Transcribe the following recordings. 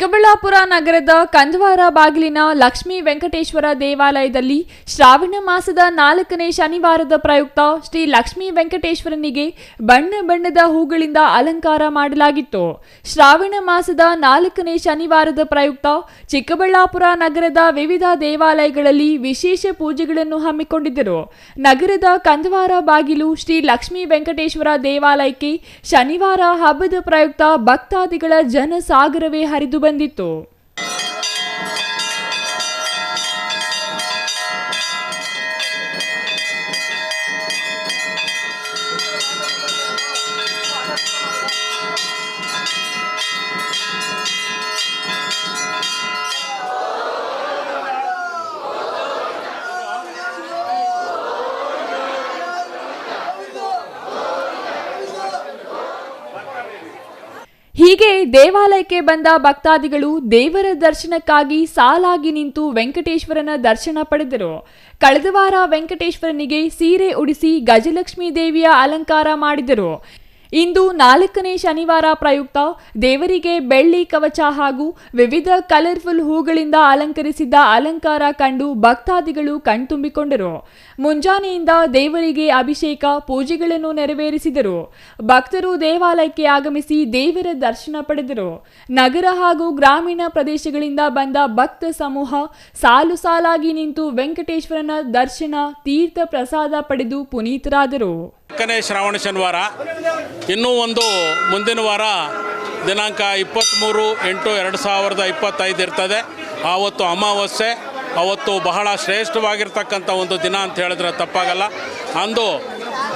ಚಿಕ್ಕಬಳ್ಳಾಪುರ ನಗರದ ಕಂದವಾರ ಬಾಗಿಲಿನ ಲಕ್ಷ್ಮೀ ವೆಂಕಟೇಶ್ವರ ದೇವಾಲಯದಲ್ಲಿ ಶ್ರಾವಣ ಮಾಸದ ನಾಲ್ಕನೇ ಶನಿವಾರದ ಪ್ರಯುಕ್ತ ಶ್ರೀ ಲಕ್ಷ್ಮೀ ವೆಂಕಟೇಶ್ವರನಿಗೆ ಬಣ್ಣ ಬಣ್ಣದ ಹೂಗಳಿಂದ ಅಲಂಕಾರ ಮಾಡಲಾಗಿತ್ತು. ಶ್ರಾವಣ ಮಾಸದ ನಾಲ್ಕನೇ ಶನಿವಾರದ ಪ್ರಯುಕ್ತ ಚಿಕ್ಕಬಳ್ಳಾಪುರ ನಗರದ ವಿವಿಧ ದೇವಾಲಯಗಳಲ್ಲಿ ವಿಶೇಷ ಪೂಜೆಗಳನ್ನು ಹಮ್ಮಿಕೊಂಡಿದ್ದರು. ನಗರದ ಕಂದವಾರ ಬಾಗಿಲು ಶ್ರೀ ಲಕ್ಷ್ಮೀ ವೆಂಕಟೇಶ್ವರ ದೇವಾಲಯಕ್ಕೆ ಶನಿವಾರ ಹಬ್ಬದ ಪ್ರಯುಕ್ತ ಭಕ್ತಾದಿಗಳ ಜನಸಾಗರವೇ ಹರಿದು 22 ಹೀಗೆ ದೇವಾಲಯಕ್ಕೆ ಬಂದ ಭಕ್ತಾದಿಗಳು ದೇವರ ದರ್ಶನಕ್ಕಾಗಿ ಸಾಲಾಗಿ ನಿಂತು ವೆಂಕಟೇಶ್ವರನ ದರ್ಶನ ಪಡೆದರು. ಕಳೆದ ವಾರ ವೆಂಕಟೇಶ್ವರನಿಗೆ ಸೀರೆ ಉಡಿಸಿ ಗಜಲಕ್ಷ್ಮೀ ದೇವಿಯ ಅಲಂಕಾರ ಮಾಡಿದರು. ಇಂದು ನಾಲ್ಕನೇ ಶನಿವಾರ ಪ್ರಯುಕ್ತ ದೇವರಿಗೆ ಬೆಳ್ಳಿ, ಕವಚ ಹಾಗೂ ವಿವಿಧ ಕಲರ್ಫುಲ್ ಹೂಗಳಿಂದ ಅಲಂಕರಿಸಿದ್ದ ಅಲಂಕಾರ ಕಂಡು ಭಕ್ತಾದಿಗಳು ಕಣ್ತುಂಬಿಕೊಂಡರು. ಮುಂಜಾನೆಯಿಂದ ದೇವರಿಗೆ ಅಭಿಷೇಕ, ಪೂಜೆಗಳನ್ನು ನೆರವೇರಿಸಿದರು. ಭಕ್ತರು ದೇವಾಲಯಕ್ಕೆ ಆಗಮಿಸಿ ದೇವರ ದರ್ಶನ ಪಡೆದರು. ನಗರ ಹಾಗೂ ಗ್ರಾಮೀಣ ಪ್ರದೇಶಗಳಿಂದ ಬಂದ ಭಕ್ತ ಸಮೂಹ ಸಾಲು ಸಾಲಾಗಿ ನಿಂತು ವೆಂಕಟೇಶ್ವರನ ದರ್ಶನ, ತೀರ್ಥ ಪ್ರಸಾದ ಪಡೆದು ಪುನೀತರಾದರು. ನಾಲ್ಕನೇ ಶ್ರಾವಣ ಶನಿವಾರ. ಇನ್ನೂ ಒಂದು ಮುಂದಿನ ವಾರ ದಿನಾಂಕ ಇಪ್ಪತ್ತ್ಮೂರು ಎಂಟು ಎರಡು ಸಾವಿರದ ಇಪ್ಪತ್ತೈದು ಇರ್ತದೆ. ಆವತ್ತು ಅಮಾವಾಸ್ಯೆ ಅವತ್ತು ಬಹಳ ಶ್ರೇಷ್ಠವಾಗಿರ್ತಕ್ಕಂಥ ಒಂದು ದಿನ ಅಂತ ಹೇಳಿದ್ರೆ ತಪ್ಪಾಗಲ್ಲ. ಅಂದು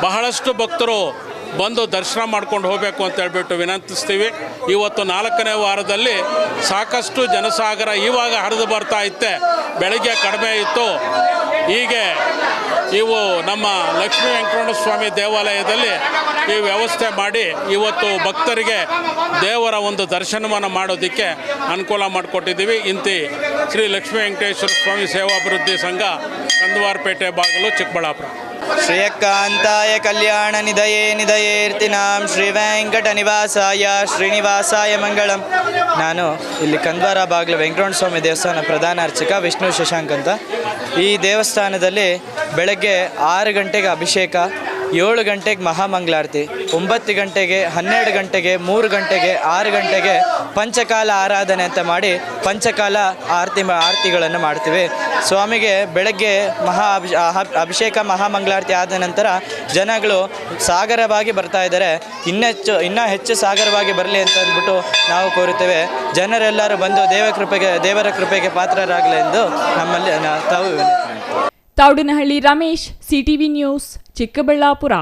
ಬಹಳಷ್ಟು ಭಕ್ತರು ಬಂದು ದರ್ಶನ ಮಾಡ್ಕೊಂಡು ಹೋಗಬೇಕು ಅಂತ ಹೇಳ್ಬಿಟ್ಟು ವಿನಂತಿಸ್ತೀವಿ. ಇವತ್ತು ನಾಲ್ಕನೇ ವಾರದಲ್ಲಿ ಸಾಕಷ್ಟು ಜನಸಾಗರ ಇವಾಗ ಹರಿದು ಬರ್ತಾ ಇತ್ತೆ. ಬೆಳಗ್ಗೆ ಕಡಿಮೆ ಇತ್ತು. ಹೀಗೆ ಇವು ನಮ್ಮ ಲಕ್ಷ್ಮೀ ಸ್ವಾಮಿ ದೇವಾಲಯದಲ್ಲಿ ಈ ವ್ಯವಸ್ಥೆ ಮಾಡಿ ಇವತ್ತು ಭಕ್ತರಿಗೆ ದೇವರ ಒಂದು ದರ್ಶನವನ್ನು ಮಾಡೋದಕ್ಕೆ ಅನುಕೂಲ ಮಾಡಿಕೊಟ್ಟಿದ್ದೀವಿ. ಇಂತಿ ಶ್ರೀ ಲಕ್ಷ್ಮೀ ವೆಂಕಟೇಶ್ವರ ಸ್ವಾಮಿ ಸೇವಾಭಿವೃದ್ಧಿ ಸಂಘ ಕಂದವಾರಪೇಟೆ ಬಾಗಿಲು ಚಿಕ್ಕಬಳ್ಳಾಪುರ. ಶ್ರೇಯಕಾಂತಾಯ ಕಲ್ಯಾಣ ನಿಧಯೇ ನಿಧಯೇರ್ತಿನಾಂ ಶ್ರೀ ವೆಂಕಟ ನಿವಾಸಾಯ ಶ್ರೀನಿವಾಸಾಯ ಮಂಗಳಂ. ನಾನು ಇಲ್ಲಿ ಕಂದ್ವಾರ ಬಾಗ್ಲ ವೆಂಕಟರಮಣ ಸ್ವಾಮಿ ದೇವಸ್ಥಾನ ಪ್ರಧಾನ ಅರ್ಚಕ ವಿಷ್ಣು ಶಶಾಂಕ್ ಅಂತ. ಈ ದೇವಸ್ಥಾನದಲ್ಲಿ ಬೆಳಗ್ಗೆ ಆರು ಗಂಟೆಗೆ ಅಭಿಷೇಕ ಏಳು ಗಂಟೆಗೆ ಮಹಾಮಂಗಳಾರತಿ, ಒಂಬತ್ತು ಗಂಟೆಗೆ, ಹನ್ನೆರಡು ಗಂಟೆಗೆ, ಮೂರು ಗಂಟೆಗೆ, ಆರು ಗಂಟೆಗೆ ಪಂಚಕಾಲ ಆರಾಧನೆ ಅಂತ ಮಾಡಿ ಪಂಚಕಾಲ ಆರತಿ ಆರತಿಗಳನ್ನು ಮಾಡ್ತೀವಿ. ಸ್ವಾಮಿಗೆ ಬೆಳಗ್ಗೆ ಮಹಾ ಅಭಿಷೇಕ ಮಹಾಮಂಗಳಾರತಿ ಆದ ನಂತರ ಜನಗಳು ಸಾಗರವಾಗಿ ಬರ್ತಾ ಇದ್ದಾರೆ. ಇನ್ನೆಚ್ಚು, ಇನ್ನೂ ಹೆಚ್ಚು ಸಾಗರವಾಗಿ ಬರಲಿ ಅಂತ ಅಂದ್ಬಿಟ್ಟು ನಾವು ಕೋರುತ್ತೇವೆ. ಜನರೆಲ್ಲರೂ ಬಂದು ದೇವ ಕೃಪೆಗೆ, ದೇವರ ಕೃಪೆಗೆ ಪಾತ್ರರಾಗಲಿ ಎಂದು ನಮ್ಮಲ್ಲಿ ತಾವು. Thoudanahalli Ramesh, CTV news. Chikkaballapur.